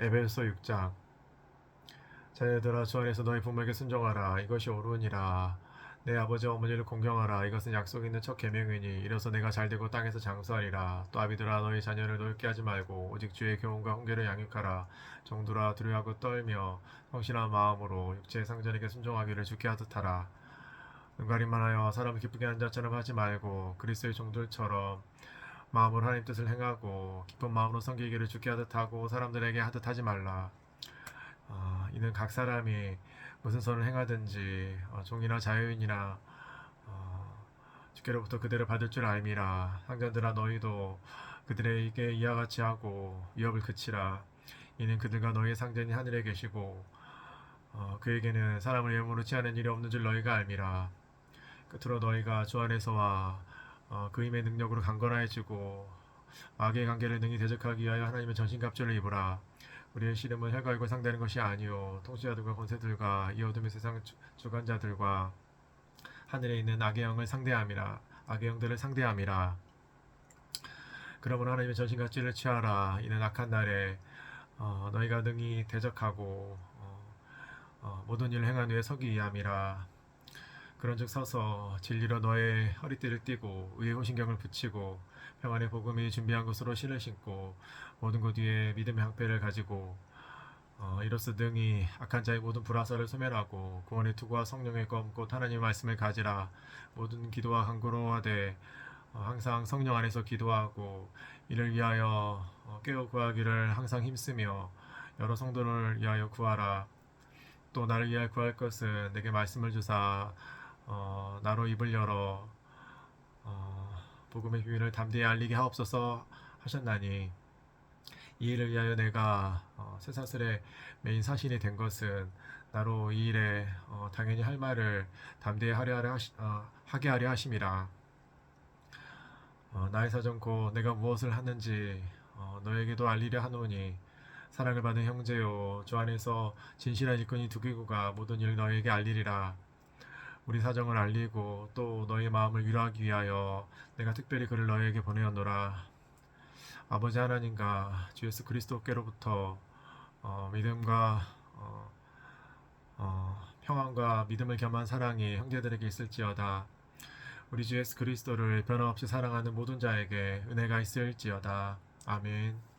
에베소 6장. 자녀들아 주 안에서 너희 부모에게 순종하라. 이것이 옳으니라. 내 아버지와 어머니를 공경하라. 이것은 약속 있는 첫 계명이니 이로써 내가 잘되고 땅에서 장수하리라. 또 아비들아 너희 자녀를 노엽게 하지 말고 오직 주의 교훈과 훈계를 양육하라. 정두라 두려워하고 떨며 성실한 마음으로 육체의 상전에게 순종하기를 주게 하듯 하라. 눈가림만 하여 사람을 기쁘게 하는 자처럼 하지 말고 그리스도의 종들처럼 마음으로 하나님 뜻을 행하고 기쁜 마음으로 섬기기를 주게 하듯 하고 사람들에게 하듯 하지 말라. 아, 이는 각 사람이 무슨 선을 행하든지 어, 종이나 자유인이나 어, 주께로부터 그대를 받을 줄 알미라. 상전들아 너희도 그들에게 이와 같이 하고 위협을 그치라. 이는 그들과 너희의 상전이 하늘에 계시고 어, 그에게는 사람을 예물로 취하는 일이 없는 줄 너희가 알미라. 끝으로 너희가 주 안에서와 어, 그 힘의 능력으로 강건하여지고 마귀의 관계를 능히 대적하기 위하여 하나님의 전신갑주를 입으라. 우리의 씨름은 혈과 육을 상대하는 것이 아니요 통치자들과 권세들과 이 어둠의 세상 주- 주관자들과 하늘에 있는 악의 영을 상대함이라. 악의 영들을 상대함이라. 그러므로 하나님의 전신갑주를 취하라. 이는 악한 날에 어, 너희가 능히 대적하고 어, 어, 모든 일을 행한 후에 서기 위함이라 그런즉 서서 진리로 너의 허리띠를 띠고 의의 호신경을 붙이고 평안의 복음이 준비한 것으로 신을 신고 모든 것 위에 믿음의 항패를 가지고 어, 이로써 능히 악한 자의 모든 불화살을 소멸하고 구원의 투구와 성령의 검곧 하나님의 말씀을 가지라. 모든 기도와 간구로 하되 어, 항상 성령 안에서 기도하고 이를 위하여 어, 깨어 구하기를 항상 힘쓰며 여러 성도를 위하여 구하라. 또 나를 위하여 구할 것은 내게 말씀을 주사 어, 나로 입을 열어 어, 복음의 비밀을 담대히 알리게 하옵소서 하셨나니 이 일을 위하여 내가 어, 쇠사슬의 메인 사신이 된 것은 나로 이 일에 어, 당연히 할 말을 담대히 하려 하려 하시, 어, 하게 하려 하심이라. 어, 나의 사정 곧 내가 무엇을 하는지 어, 너에게도 알리려 하노니 사랑을 받은 형제요 주 안에서 진실한 일꾼이 두 기구가 모든 일을 너에게 알리리라 우리 사정을 알리고 또 너희 마음을 위로하기 위하여 내가 특별히 그를 너희에게 보내었노라. 아버지 하나님과 주 예수 그리스도께로부터 어, 믿음과 어, 어, 평안과 믿음을 겸한 사랑이 형제들에게 있을지어다. 우리 주 예수 그리스도를 변함없이 사랑하는 모든 자에게 은혜가 있을지어다. 아멘.